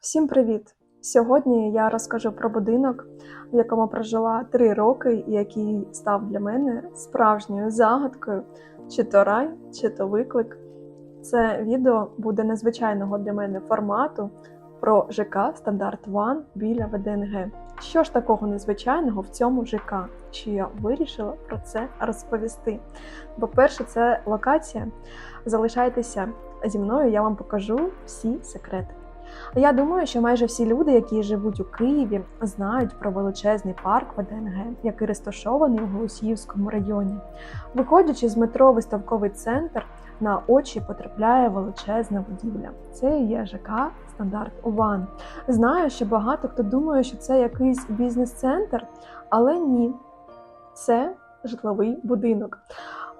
Всім привіт! Сьогодні я розкажу про будинок, в якому прожила три роки, і який став для мене справжньою загадкою, чи то рай, чи то виклик. Це відео буде незвичайного для мене формату про ЖК Стандарт Ван біля ВДНГ. Що ж такого незвичайного в цьому ЖК? Що я вирішила про це розповісти? По-перше, це локація. Залишайтеся зі мною, я вам покажу всі секрети. Я думаю, що майже всі люди, які живуть у Києві, знають про величезний парк ВДНГ, який розташований у Голосіївському районі. Виходячи з метро виставковий центр, на очі потрапляє величезна будівля. Це і є ЖК Стандарт Уван. Знаю, що багато хто думає, що це якийсь бізнес-центр, але ні, це житловий будинок.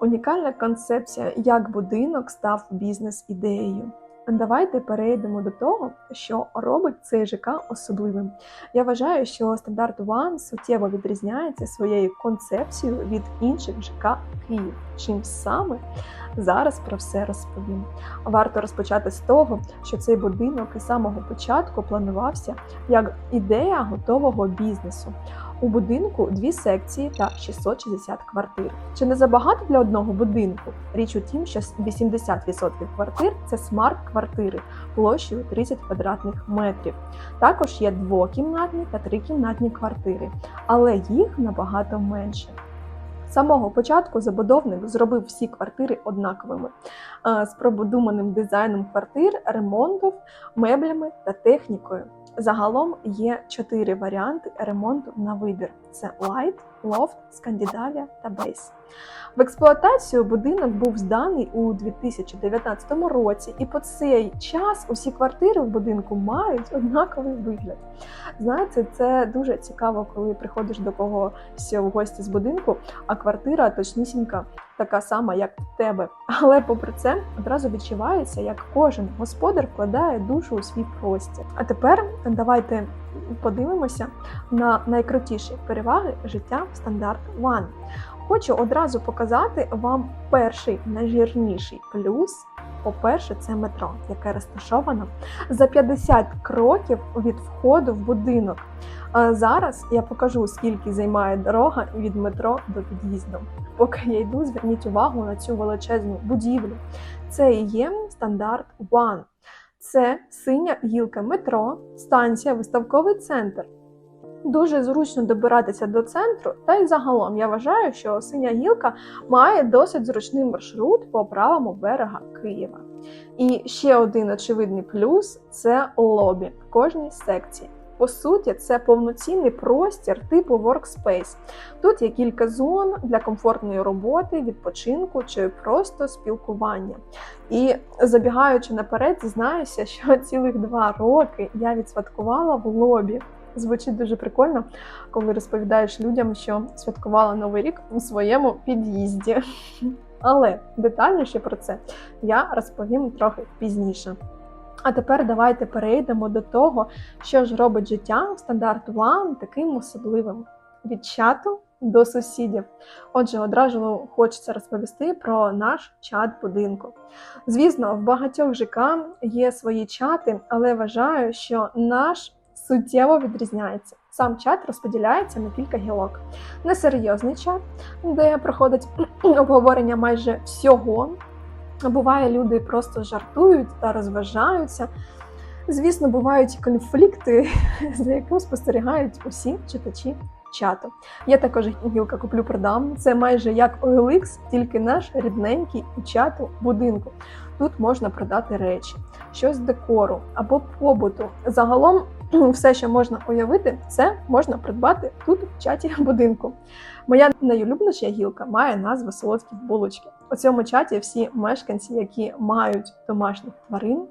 Унікальна концепція, як будинок став бізнес-ідеєю. Давайте перейдемо до того, що робить цей ЖК особливим. Я вважаю, що стандарт One суттєво відрізняється своєю концепцією від інших ЖК Київ. Чим саме зараз про все розповім. Варто розпочати з того, що цей будинок із самого початку планувався як ідея готового бізнесу. У будинку дві секції та 660 квартир. Чи не забагато для одного будинку? Річ у тім, що 80% квартир це смарт-квартири площею 30 квадратних метрів. Також є двокімнатні та трикімнатні квартири, але їх набагато менше. З самого початку забудовник зробив всі квартири однаковими е, з продуманим дизайном квартир, ремонтом, меблями та технікою. Загалом є чотири варіанти ремонту на вибір: це Light, Loft, Скандинавія та Base. В експлуатацію будинок був зданий у 2019 році, і по цей час усі квартири в будинку мають однаковий вигляд. Знаєте, це дуже цікаво, коли приходиш до когось в гості з будинку, а квартира точнісінька така сама, як в тебе. Але попри це одразу відчувається, як кожен господар вкладає душу у свій простір. А тепер давайте подивимося на найкрутіші переваги життя в стандарт One. Хочу одразу показати вам перший найжирніший плюс. По-перше, це метро, яке розташовано за 50 кроків від входу в будинок. Зараз я покажу, скільки займає дорога від метро до під'їзду. Поки я йду, зверніть увагу на цю величезну будівлю. Це і є стандарт One. Це синя гілка метро, станція, виставковий центр. Дуже зручно добиратися до центру, та й загалом я вважаю, що синя гілка має досить зручний маршрут по правому берега Києва. І ще один очевидний плюс це лобі в кожній секції. По суті, це повноцінний простір типу workspace. Тут є кілька зон для комфортної роботи, відпочинку чи просто спілкування. І забігаючи наперед, зізнаюся, що цілих два роки я відсвяткувала в лобі. Звучить дуже прикольно, коли розповідаєш людям, що святкувала новий рік у своєму під'їзді. Але детальніше про це я розповім трохи пізніше. А тепер давайте перейдемо до того, що ж робить життя стандарт One таким особливим від чату до сусідів. Отже, одразу хочеться розповісти про наш чат будинку. Звісно, в багатьох ЖК є свої чати, але вважаю, що наш суттєво відрізняється. Сам чат розподіляється на кілька гілок. Несерйозний чат, де проходить обговорення майже всього. Буває, люди просто жартують та розважаються. Звісно, бувають конфлікти, за яким спостерігають усі читачі чату. Є також гілка куплю продам. Це майже як OLX, тільки наш рідненький у чату будинку. Тут можна продати речі, щось декору або побуту. Загалом все, що можна уявити, це можна придбати тут в чаті будинку. Моя найулюбленіша гілка має назву солодкі булочки. У цьому чаті всі мешканці, які мають домашніх тварин,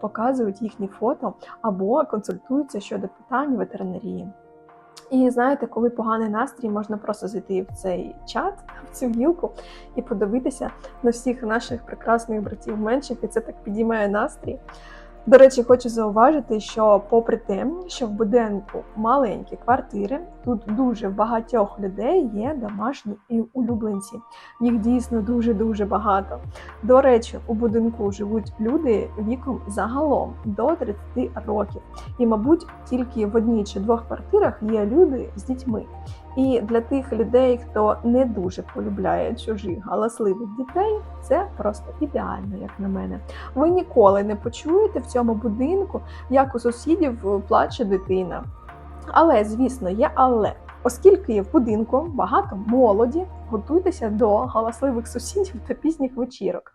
показують їхні фото або консультуються щодо питань ветеринарії. І знаєте, коли поганий настрій, можна просто зайти в цей чат, в цю гілку і подивитися на всіх наших прекрасних братів менших, і це так підіймає настрій. До речі, хочу зауважити, що попри те, що в будинку маленькі квартири, тут дуже багатьох людей є домашні і улюбленці. Їх дійсно дуже дуже багато. До речі, у будинку живуть люди віком загалом до 30 років. І, мабуть, тільки в одній чи двох квартирах є люди з дітьми. І для тих людей, хто не дуже полюбляє чужих галасливих дітей, це просто ідеально, як на мене. Ви ніколи не почуєте в цьому будинку, як у сусідів плаче дитина. Але, звісно, є але. Оскільки в будинку багато молоді, готуйтеся до галасливих сусідів та пізніх вечірок.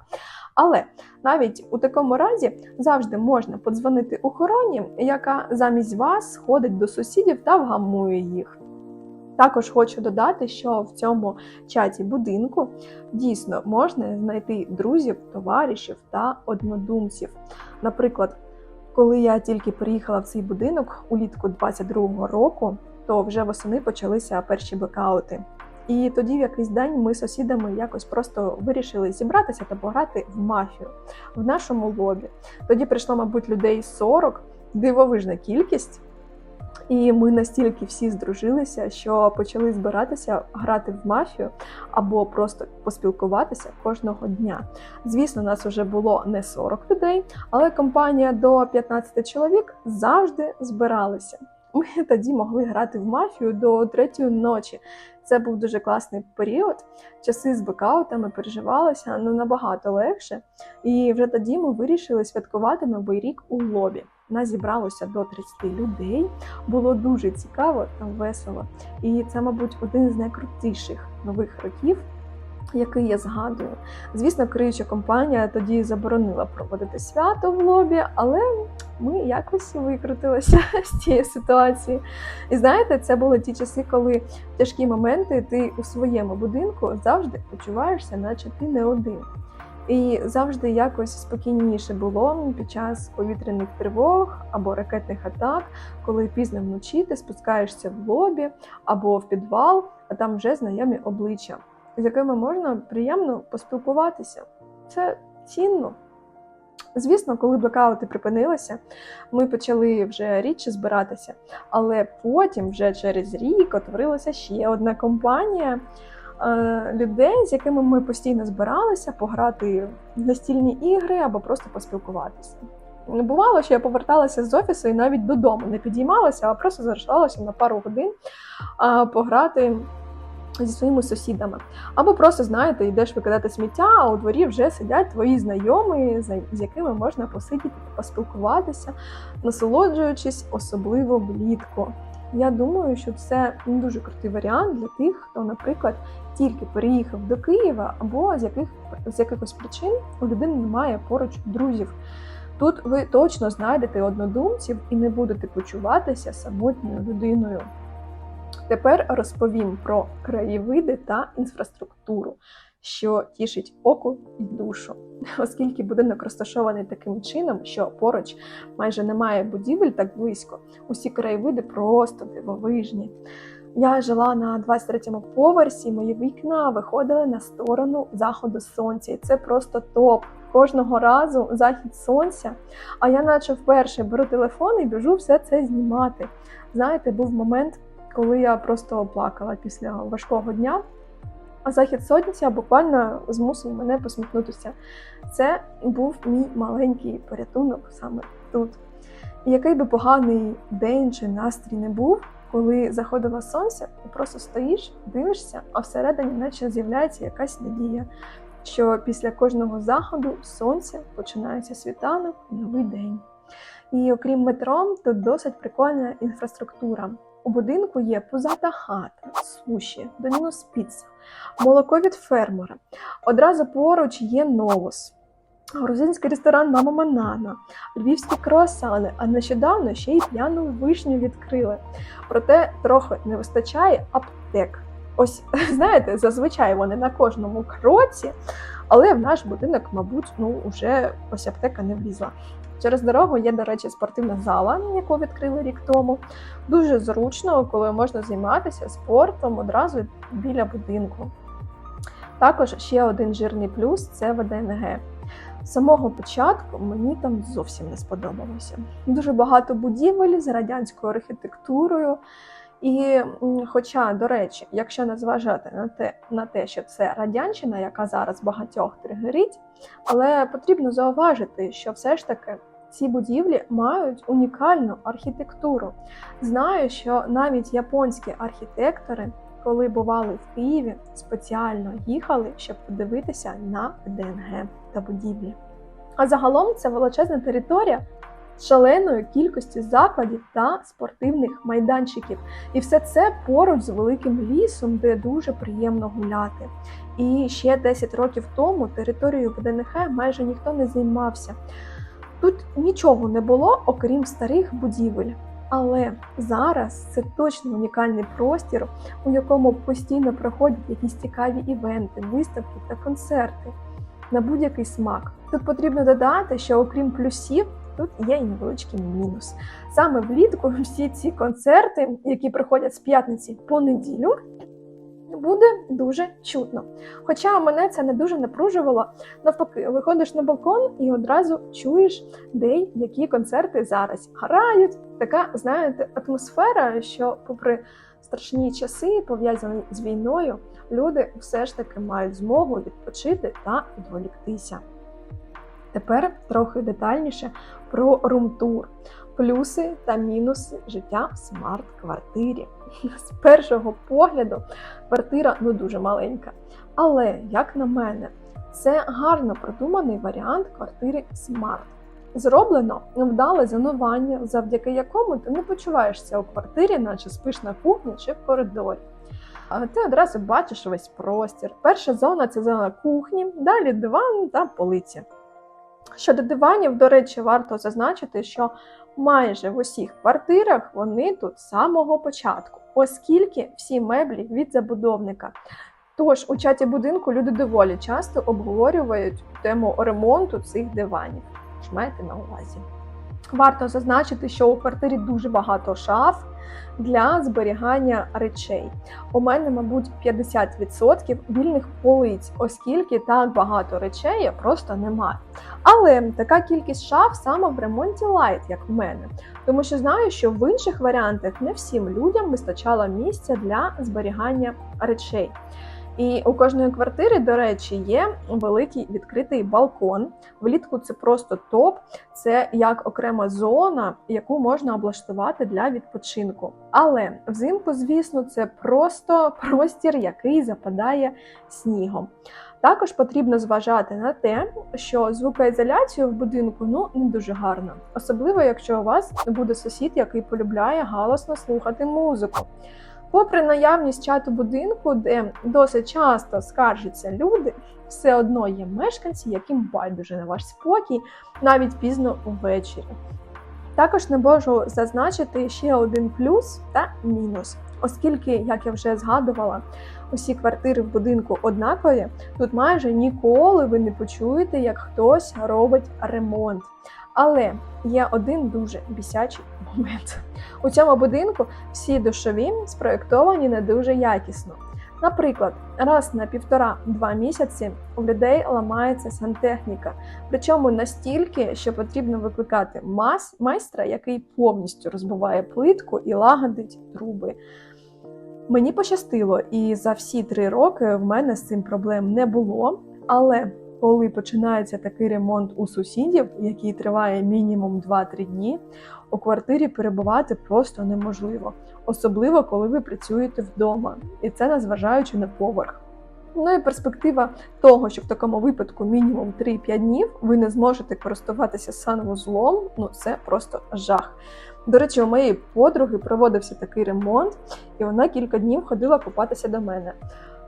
Але навіть у такому разі завжди можна подзвонити охороні, яка замість вас ходить до сусідів та вгамує їх. Також хочу додати, що в цьому чаті будинку дійсно можна знайти друзів, товаришів та однодумців. Наприклад, коли я тільки приїхала в цей будинок улітку 22-го року, то вже восени почалися перші блекаути. І тоді в якийсь день ми з сусідами якось просто вирішили зібратися та пограти в мафію в нашому лобі. Тоді прийшло, мабуть, людей 40, дивовижна кількість. І ми настільки всі здружилися, що почали збиратися грати в мафію або просто поспілкуватися кожного дня. Звісно, нас вже було не 40 людей, але компанія до 15 чоловік завжди збиралися. Ми тоді могли грати в мафію до третьої ночі. Це був дуже класний період. Часи з бекаутами переживалися ну набагато легше. І вже тоді ми вирішили святкувати новий рік у лобі. Нас зібралося до 30 людей. Було дуже цікаво та весело. І це, мабуть, один з найкрутіших нових років, який я згадую. Звісно, криюча компанія тоді заборонила проводити свято в лобі, але ми якось викрутилися з цієї ситуації. І знаєте, це були ті часи, коли в тяжкі моменти ти у своєму будинку завжди почуваєшся, наче ти не один. І завжди якось спокійніше було під час повітряних тривог або ракетних атак, коли пізно вночі ти спускаєшся в лобі або в підвал, а там вже знайомі обличчя, з якими можна приємно поспілкуватися. Це цінно. Звісно, коли блекаути припинилися, ми почали вже рідше збиратися, але потім, вже через рік, утворилася ще одна компанія людей, з якими ми постійно збиралися пограти в настільні ігри або просто поспілкуватися. Бувало, що я поверталася з офісу і навіть додому не підіймалася, а просто залишалася на пару годин пограти зі своїми сусідами. Або просто, знаєте, йдеш викидати сміття, а у дворі вже сидять твої знайомі, з якими можна посидіти, поспілкуватися, насолоджуючись особливо влітку. Я думаю, що це ну, дуже крутий варіант для тих, хто, наприклад, тільки переїхав до Києва, або з яких з якихось причин у людини немає поруч друзів. Тут ви точно знайдете однодумців і не будете почуватися самотньою людиною. Тепер розповім про краєвиди та інфраструктуру, що тішить око і душу, оскільки будинок розташований таким чином, що поруч майже немає будівель так близько. Усі краєвиди просто дивовижні. Я жила на 23-му поверсі, мої вікна виходили на сторону заходу сонця, і це просто топ. Кожного разу захід сонця. А я, наче вперше беру телефон і біжу все це знімати. Знаєте, був момент, коли я просто плакала після важкого дня. А захід сонця буквально змусив мене посміхнутися. Це був мій маленький порятунок саме тут. І який би поганий день чи настрій не був, коли заходило сонце, ти просто стоїш, дивишся, а всередині наче з'являється якась надія, що після кожного заходу сонця починається світанок, новий день. І окрім метро, тут досить прикольна інфраструктура. У будинку є пузата хата, суші, домінус піца, молоко від фермера. Одразу поруч є новус, грузинський ресторан Мама Манана, львівські круасани, а нещодавно ще й п'яну вишню відкрили. Проте трохи не вистачає аптек. Ось знаєте, зазвичай вони на кожному кроці, але в наш будинок, мабуть, ну вже ось аптека не влізла. Через дорогу є, до речі, спортивна зала, яку відкрили рік тому. Дуже зручно, коли можна займатися спортом одразу біля будинку. Також ще один жирний плюс це ВДНГ. З самого початку мені там зовсім не сподобалося. Дуже багато будівель з радянською архітектурою. І хоча, до речі, якщо не зважати на те, на те, що це радянщина, яка зараз багатьох тригерить, але потрібно зауважити, що все ж таки ці будівлі мають унікальну архітектуру. Знаю, що навіть японські архітектори, коли бували в Києві, спеціально їхали, щоб подивитися на ДНГ та будівлі. А загалом це величезна територія з шаленою кількістю закладів та спортивних майданчиків. І все це поруч з великим лісом, де дуже приємно гуляти. І ще 10 років тому територією ВДНХ майже ніхто не займався. Тут нічого не було, окрім старих будівель. Але зараз це точно унікальний простір, у якому постійно проходять якісь цікаві івенти, виставки та концерти на будь-який смак. Тут потрібно додати, що окрім плюсів, тут є і невеличкий мінус. Саме влітку всі ці концерти, які приходять з п'ятниці по неділю, буде дуже чутно. Хоча мене це не дуже напружувало. Навпаки, виходиш на балкон і одразу чуєш, де які концерти зараз грають. Така, знаєте, атмосфера, що, попри страшні часи, пов'язані з війною, люди все ж таки мають змогу відпочити та відволіктися. Тепер трохи детальніше про румтур, плюси та мінуси життя в смарт-квартирі. З першого погляду квартира ну дуже маленька. Але, як на мене, це гарно продуманий варіант квартири смарт. Зроблено вдале зонування, завдяки якому ти не почуваєшся у квартирі, наче спиш на кухні чи в коридорі. Ти одразу бачиш весь простір. Перша зона це зона кухні, далі диван та полиці. Щодо диванів, до речі, варто зазначити, що майже в усіх квартирах вони тут з самого початку, оскільки всі меблі від забудовника. Тож у чаті будинку люди доволі часто обговорюють тему ремонту цих диванів. Ж маєте на увазі. Варто зазначити, що у квартирі дуже багато шаф для зберігання речей. У мене, мабуть, 50% вільних полиць, оскільки так багато речей я просто не маю. Але така кількість шаф саме в ремонті лайт, як в мене, тому що знаю, що в інших варіантах не всім людям вистачало місця для зберігання речей. І у кожної квартири, до речі, є великий відкритий балкон. Влітку це просто топ, це як окрема зона, яку можна облаштувати для відпочинку. Але взимку, звісно, це просто простір, який западає снігом. Також потрібно зважати на те, що звукоізоляція в будинку ну не дуже гарна, особливо якщо у вас буде сусід, який полюбляє галосно слухати музику. Попри наявність чату будинку, де досить часто скаржаться люди, все одно є мешканці, яким байдуже на ваш спокій, навіть пізно ввечері. Також не можу зазначити ще один плюс та мінус, оскільки, як я вже згадувала, усі квартири в будинку однакові, тут майже ніколи ви не почуєте, як хтось робить ремонт. Але є один дуже бісячий момент. У цьому будинку всі душові спроєктовані не дуже якісно. Наприклад, раз на півтора-два місяці у людей ламається сантехніка, причому настільки, що потрібно викликати мас майстра, який повністю розбиває плитку і лагодить труби. Мені пощастило, і за всі три роки в мене з цим проблем не було. Але коли починається такий ремонт у сусідів, який триває мінімум 2-3 дні, у квартирі перебувати просто неможливо, особливо коли ви працюєте вдома, і це незважаючи на поверх. Ну і перспектива того, що в такому випадку мінімум 3-5 днів ви не зможете користуватися санвузлом, ну це просто жах. До речі, у моєї подруги проводився такий ремонт, і вона кілька днів ходила купатися до мене.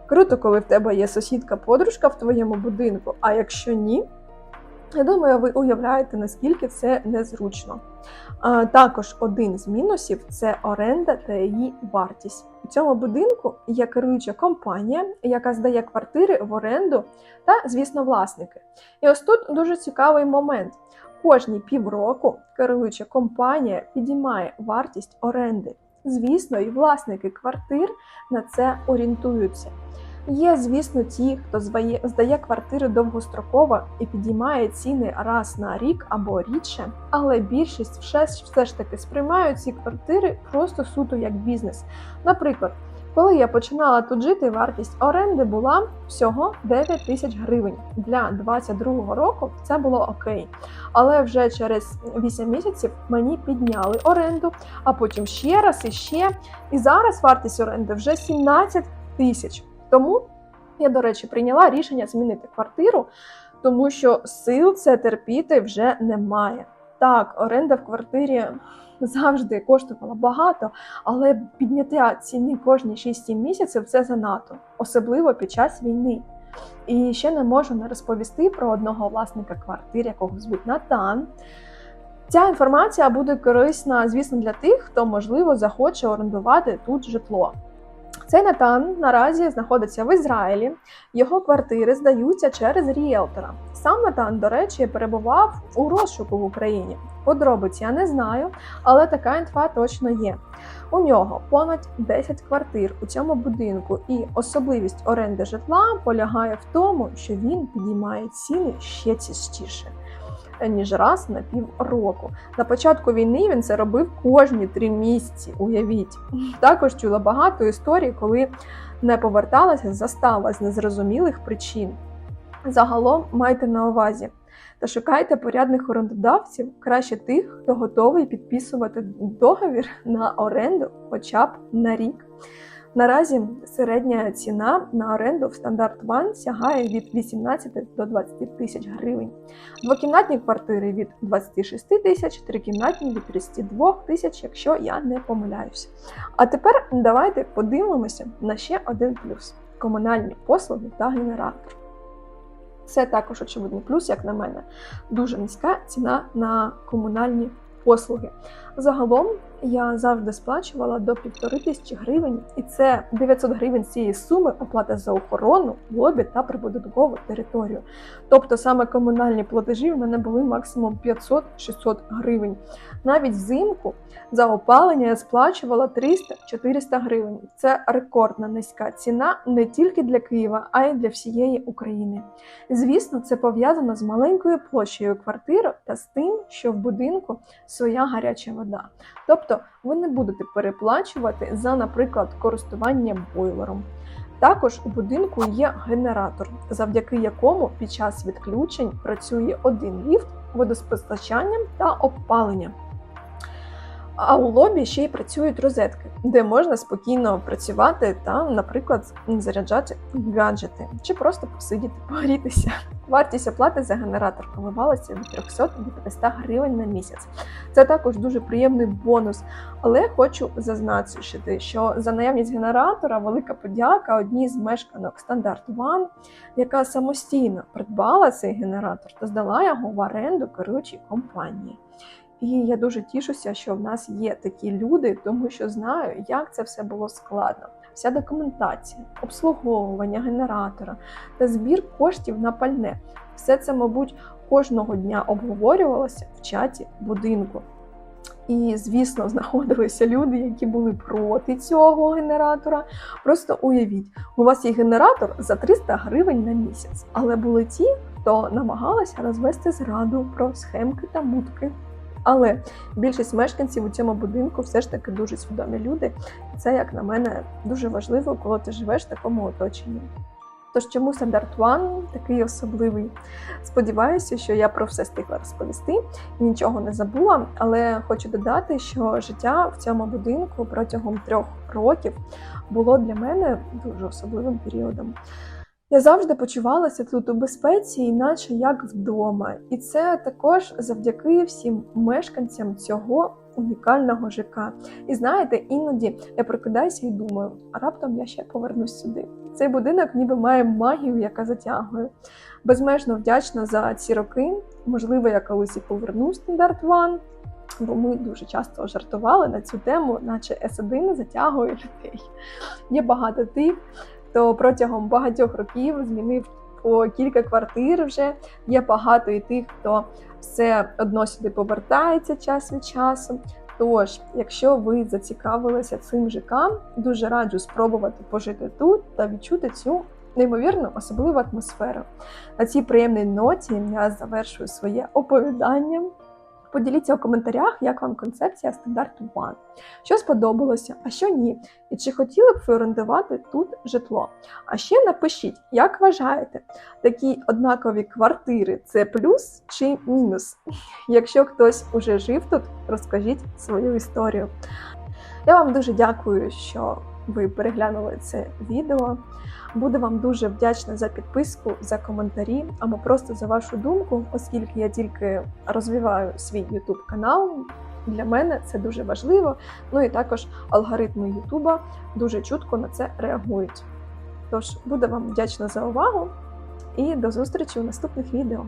Круто, коли в тебе є сусідка-подружка в твоєму будинку, а якщо ні, я думаю, ви уявляєте, наскільки це незручно. А, також один з мінусів це оренда та її вартість. У цьому будинку є керуюча компанія, яка здає квартири в оренду та, звісно, власники. І ось тут дуже цікавий момент. Кожні півроку керуюча компанія підіймає вартість оренди. Звісно, і власники квартир на це орієнтуються. Є, звісно, ті, хто здає квартири довгостроково і підіймає ціни раз на рік або рідше, але більшість все ж таки сприймають ці квартири просто суто як бізнес. Наприклад, коли я починала тут жити, вартість оренди була всього 9 тисяч гривень. Для 22 року це було окей. Але вже через 8 місяців мені підняли оренду, а потім ще раз і ще. І зараз вартість оренди вже 17 тисяч. Тому я, до речі, прийняла рішення змінити квартиру, тому що сил це терпіти вже немає. Так, оренда в квартирі завжди коштувала багато, але підняття ціни кожні 6-7 місяців це занадто, особливо під час війни. І ще не можу не розповісти про одного власника квартир, якого звуть Натан. Ця інформація буде корисна, звісно, для тих, хто можливо захоче орендувати тут житло. Цей Натан наразі знаходиться в Ізраїлі. Його квартири здаються через ріелтора. Сам Натан, до речі, перебував у розшуку в Україні. Подробиць я не знаю, але така інфа точно є. У нього понад 10 квартир у цьому будинку, і особливість оренди житла полягає в тому, що він підіймає ціни ще частіше. Ніж раз на півроку. На початку війни він це робив кожні три місяці. Уявіть. Також чула багато історій, коли не поверталася застава з незрозумілих причин. Загалом майте на увазі та шукайте порядних орендодавців, краще тих, хто готовий підписувати договір на оренду хоча б на рік. Наразі середня ціна на оренду в стандарт One сягає від 18 до 20 тисяч гривень. Двокімнатні квартири від 26 тисяч, трикімнатні від 32 тисяч, якщо я не помиляюся. А тепер давайте подивимося на ще один плюс: комунальні послуги та генератор. Це також очевидний плюс, як на мене. Дуже низька ціна на комунальні послуги. Загалом я завжди сплачувала до півтори тисячі гривень, і це 900 гривень цієї суми оплата за охорону, лобі та прибудинкову територію. Тобто саме комунальні платежі в мене були максимум 500-600 гривень. Навіть взимку за опалення я сплачувала 300-400 гривень. Це рекордна низька ціна не тільки для Києва, а й для всієї України. Звісно, це пов'язано з маленькою площею квартири та з тим, що в будинку своя гаряча вода. Тобто ви не будете переплачувати за, наприклад, користування бойлером. Також у будинку є генератор, завдяки якому під час відключень працює один ліфт водоспостачанням та опаленням. А у лобі ще й працюють розетки, де можна спокійно працювати та, наприклад, заряджати гаджети чи просто посидіти, погрітися. Вартість оплати за генератор коливалася від 300 до 500 гривень на місяць. Це також дуже приємний бонус. Але хочу зазначити, що за наявність генератора велика подяка одній з мешканок Стандарт One, яка самостійно придбала цей генератор та здала його в оренду керуючій компанії. І я дуже тішуся, що в нас є такі люди, тому що знаю, як це все було складно. Вся документація, обслуговування генератора та збір коштів на пальне. Все це, мабуть, кожного дня обговорювалося в чаті будинку. І, звісно, знаходилися люди, які були проти цього генератора. Просто уявіть, у вас є генератор за 300 гривень на місяць, але були ті, хто намагалися розвести зраду про схемки та мутки. Але більшість мешканців у цьому будинку все ж таки дуже свідомі люди. Це, як на мене, дуже важливо, коли ти живеш в такому оточенні. Тож чому стандарт One такий особливий? Сподіваюся, що я про все встигла розповісти і нічого не забула, але хочу додати, що життя в цьому будинку протягом трьох років було для мене дуже особливим періодом. Я завжди почувалася тут у безпеці, іначе як вдома. І це також завдяки всім мешканцям цього унікального ЖК. І знаєте, іноді я прокидаюся і думаю, а раптом я ще повернусь сюди. Цей будинок ніби має магію, яка затягує. Безмежно вдячна за ці роки. Можливо, я колись і поверну стандарт One, бо ми дуже часто жартували на цю тему, наче S1 затягує людей. Є багато тих, хто протягом багатьох років змінив по кілька квартир вже. Є багато і тих, хто все одно сюди повертається час від часу. Тож, якщо ви зацікавилися цим ЖК, дуже раджу спробувати пожити тут та відчути цю неймовірну особливу атмосферу. На цій приємній ноті я завершую своє оповідання. Поділіться у коментарях, як вам концепція стандарту One. Що сподобалося, а що ні. І чи хотіли б ви орендувати тут житло? А ще напишіть, як вважаєте, такі однакові квартири це плюс чи мінус? Якщо хтось уже жив тут, розкажіть свою історію. Я вам дуже дякую, що ви переглянули це відео. Буду вам дуже вдячна за підписку, за коментарі або просто за вашу думку, оскільки я тільки розвиваю свій YouTube канал. Для мене це дуже важливо. Ну і також алгоритми Ютуба дуже чутко на це реагують. Тож буду вам вдячна за увагу і до зустрічі у наступних відео.